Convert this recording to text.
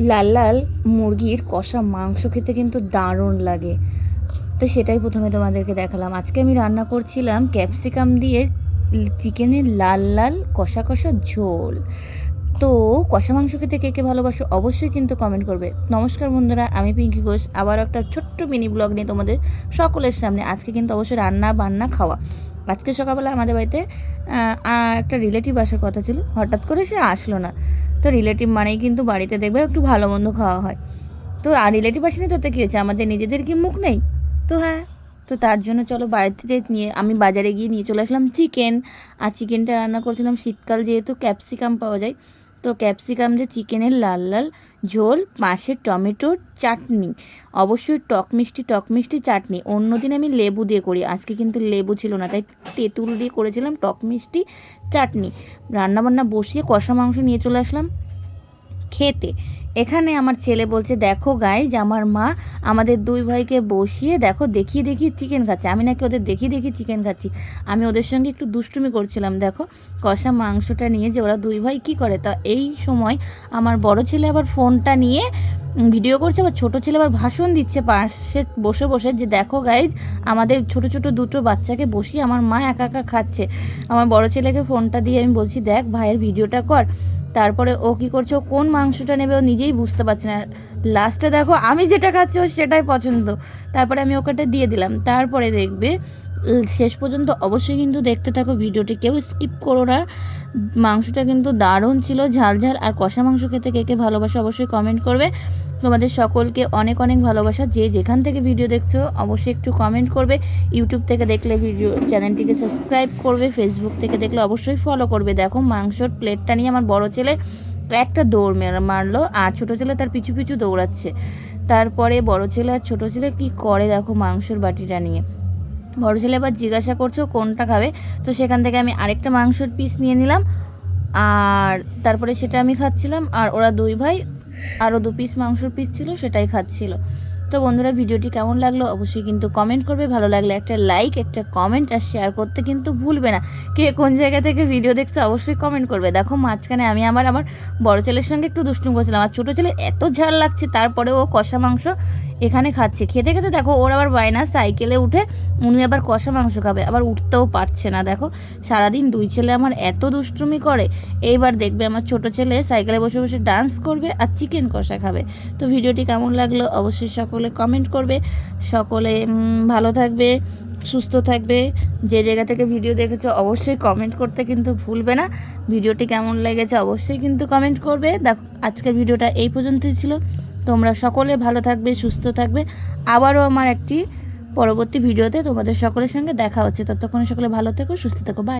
লাল লাল মুরগির কষা মাংস খেতে কিন্তু দারুণ লাগে। তো সেটাই প্রথমে তোমাদেরকে দেখালাম। আজকে আমি রান্না করছিলাম ক্যাপসিকাম দিয়ে চিকেনের লাল লাল কষা কষা ঝোল। তো কষা মাংস খেতে কে কে ভালোবাসো অবশ্যই কিন্তু কমেন্ট করবে। নমস্কার বন্ধুরা, আমি পিঙ্কি ঘোষ। আবার একটা ছোট্ট মিনি ব্লগ নিয়ে তোমাদের সকলের সামনে। আজকে কিন্তু অবশ্যই রান্না বান্না খাওয়া। আজকে সকালবেলা আমাদের বাড়িতে একটা রিলেটিভ আসার কথা ছিল। হঠাৎ করে সে আসলো না। তো রিলেটিভ মানেই কিন্তু বাড়িতে দেখবে একটু ভালো মন্দ খাওয়া হয়। তো আর রিলেটিভ আসেনি তাতে কী হয়েছে? আমাদের নিজেদের কি মুখ নেই? তো হ্যাঁ তো তার জন্য চলো বাড়িতে নিয়ে, আমি বাজারে গিয়ে নিয়ে চলে আসলাম চিকেন আর চিকেনটা রান্না করছিলাম শীতকাল যেহেতু ক্যাপসিকাম পাওয়া যায় তো ক্যাপসিকাম দিয়ে চিকেনের লাল লাল ঝোল, মাছের টমেটোর চাটনি। অবশ্যই টক মিষ্টি টক মিষ্টি চাটনি। অন্য দিন আমি লেবু দিয়ে করি। আজকে কিন্তু লেবু ছিল না, তাই তেঁতুল দিয়ে করেছিলাম টক মিষ্টি চাটনি। রান্নাবান্না বসিয়ে কষা মাংস নিয়ে চলে আসলাম খেতে। এখানে আমার ছেলে বলছে, দেখো গাই যে আমার মা আমাদের দুই ভাইকে বসিয়ে, দেখো দেখিয়ে দেখিয়ে চিকেন খাচ্ছে। আমি নাকি ওদের দেখিয়ে দেখিয়ে চিকেন খাচ্ছি। আমি ওদের সঙ্গে একটু দুষ্টুমি করছিলাম, দেখো। কষা মাংসটা নিয়ে যে ওরা দুই ভাই কি করে? তা এই সময় আমার বড় ছেলে আবার ফোনটা নিয়ে ভিডিও করছে, আবার ছোটো ছেলে আবার ভাষণ দিচ্ছে পাশে বসে বসে যে দেখো গাইজ আমাদের ছোট ছোট দুটো বাচ্চাকে বসিয়ে আমার মা একা একা খাচ্ছে। আমার বড় ছেলেকে ফোনটা দিয়ে আমি বলছি, দেখ ভাইয়ের ভিডিওটা কর। তারপরে ও কি করছে, ও কোন মাংসটা নেবে ও নিজেই বুঝতে পারছে না। লাস্টে দেখো, আমি যেটা খাচ্ছি ও সেটাই পছন্দ। তারপরে আমি ওকেটা দিয়ে দিলাম। তারপরে দেখবে শেষ পর্যন্ত অবশ্যই কিন্তু দেখতে থাকো ভিডিওটি। কেউ স্কিপ করো না। মাংসটা কিন্তু দারুণ ছিল, ঝাল ঝাল। আর কষা মাংস খেতে কে কে ভালোবাসে অবশ্যই কমেন্ট করবে। তোমাদের সকলকে অনেক অনেক ভালোবাসা। যে যেখান থেকে ভিডিও দেখছ, অবশ্যই একটু কমেন্ট করবে। ইউটিউব থেকে দেখলে ভিডিও চ্যানেলটিকে সাবস্ক্রাইব করবে। ফেসবুক থেকে দেখলে অবশ্যই ফলো করবে। দেখো মাংসর প্লেটটা নিয়ে আমার বড় ছেলে একটা দৌড় মের- মারলো। আর ছোটো ছেলে তার পিছু পিছু দৌড়াচ্ছে। তারপরে বড় ছেলে আর ছোটো ছেলে কি করে দেখো মাংসর বাটিটা নিয়ে? বড় ছেলে আবার জিজ্ঞাসা করছ কোনটা খাবে, তো সেখান থেকে আমি আরেকটা মাংসর পিস নিয়ে নিলাম, আর তারপরে সেটা আমি খাচ্ছিলাম, আর ওরা দুই ভাই, আরও দু পিস মাংসর পিস ছিল, সেটাই খাচ্ছিল। তো বন্ধুরা, ভিডিওটি কেমন লাগল অবশ্যই কিন্তু কমেন্ট করবে। ভালো লাগলে একটা লাইক একটা কমেন্ট আর শেয়ার করতে কিন্তু ভুলবে না। কে কোন জায়গা থেকে ভিডিও দেখছে অবশ্যই কমেন্ট করবে। দেখো মাঝখানে আমি আমার আমার বড় ছেলের সঙ্গে একটু দুষ্টুম করছিলাম। আর ছোটো ছেলে এত ঝাল লাগছে তারপরে ও কষা মাংস এখানে খাচ্ছে। খেতে খেতে দেখো, ওর আবার বায়না, সাইকেলে উঠে উনি আবার কষা মাংস খাবে। আবার উঠতেও পারছে না। দেখো, সারাদিন দুই ছেলে আমার এত দুষ্টুমি করে। এইবার দেখবে আমার ছোট ছেলে সাইকেলে বসে বসে ডান্স করবে আর চিকেন কষা খাবে। তো ভিডিওটি কেমন লাগল অবশ্যই সকলে কমেন্ট করবে। সকলে ভালো থাকবে, সুস্থ থাকবে। যে জায়গা থেকে ভিডিও দেখেছ, অবশ্যই কমেন্ট করতে কিন্তু ভুলবে না। ভিডিওটি কেমন লেগেছে, অবশ্যই কিন্তু কমেন্ট করবে। দেখো, আজকের ভিডিওটা এই পর্যন্তই ছিল। তোমরা সকলে ভালো থাকবে, সুস্থ থাকবে। আবারও আমার একটি পরবর্তী ভিডিওতে তোমাদের সকলের সঙ্গে দেখা হচ্ছে। ততক্ষণ সকলে ভালো থেকো, সুস্থ থেকো বাই